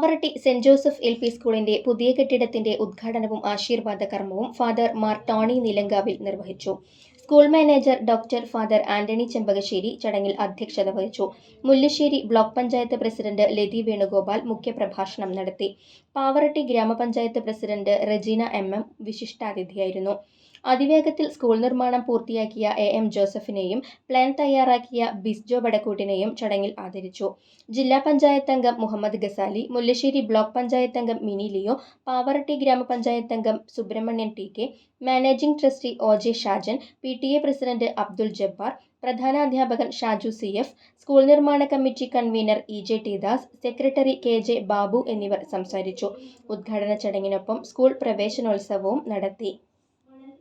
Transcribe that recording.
Pavaratty Saint Joseph L P സ്കൂളിന്റെ പുതിയ കെട്ടിടത്തിന്റെ ഉദ്ഘാടനവും ആശീർവാദ കർമ്മവും ഫാദർ മാർ ടോണി നിലങ്കാവിൽ നിർവഹിച്ചു. School manager doctor father Antony Chempakassery ചടങ്ങിൽ അധ്യക്ഷത വഹിച്ചു. മുല്ലശ്ശേരി ബ്ലോക്ക് പഞ്ചായത്ത് പ്രസിഡന്റ് ലതി വേണുഗോപാൽ മുഖ്യപ്രഭാഷണം നടത്തി. പാവറട്ടി ഗ്രാമപഞ്ചായത്ത് പ്രസിഡന്റ് റെജീന എം എം വിശിഷ്ടാതിഥിയായിരുന്നു. അതിവേഗത്തിൽ സ്കൂൾ നിർമ്മാണം പൂർത്തിയാക്കിയ എ എം ജോസഫിനെയും പ്ലാൻ തയ്യാറാക്കിയ ബിസ്ജോ വടക്കൂട്ടിനെയും ചടങ്ങിൽ ആദരിച്ചു. ജില്ലാ പഞ്ചായത്ത് അംഗം മുഹമ്മദ് ഗസാലി മുല്ലശ്ശേരി ബ്ലോക്ക് പഞ്ചായത്ത് അംഗം മിനി ലിയോ പാവറട്ടി ഗ്രാമപഞ്ചായത്ത് അംഗം Subramanian T K managing trustee O J Shajan P T A president Abdul Jabbar പ്രധാന അധ്യാപകൻ ഷാജു സി എഫ് സ്കൂൾ നിർമ്മാണ committee convener E J T Das secretary K J Babu എന്നിവർ സംസാരിച്ചു. ഉദ്ഘാടന ചടങ്ങിനൊപ്പം സ്കൂൾ പ്രവേശനോത്സവവും നടത്തി.